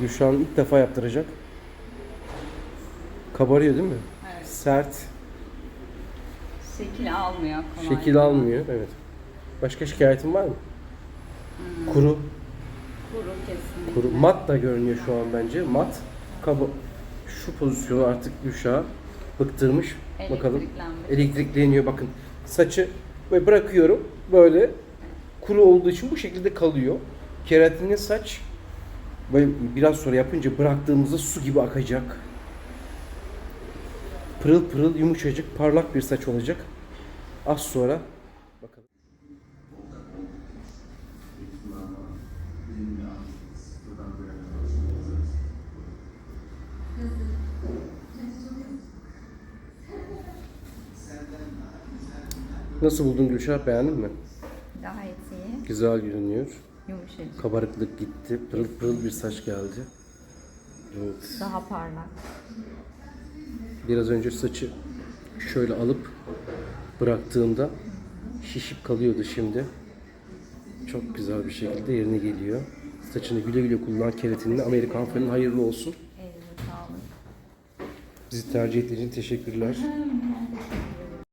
Gülşah'ın ilk defa yaptıracak. Kabarıyor değil mi? Evet. Sert, Şekil almıyor kolay. şekil almıyor. Evet. Başka şikayetin var mı? Hmm. Kuru, Kuru kesinlikle. kuru. Mat da görünüyor şu an bence. Mat, kaba. Şu pozisyonu artık Gülşah'a bıktırmış. Bakalım. Elektrikleniyor bakın. Saçı böyle bırakıyorum. Böyle kuru olduğu için bu şekilde kalıyor. Keratinli saç böyle biraz sonra yapınca bıraktığımızda su gibi akacak. Pırıl pırıl yumuşacık parlak bir saç olacak. Az sonra bakalım. Nasıl buldun Gülşah? Beğendin mi? Gayet iyi. Güzel görünüyor. Yumuşacık. Kabarıklık gitti. Pırıl pırıl bir saç geldi. Evet. Daha parlak. Biraz önce saçı şöyle alıp bıraktığımda şişip kalıyordu şimdi. Çok güzel bir şekilde yerine geliyor. Saçını güle güle kullan keratinini. Amerikan fönün hayırlı olsun. Bizi tercih ettiğiniz için teşekkürler.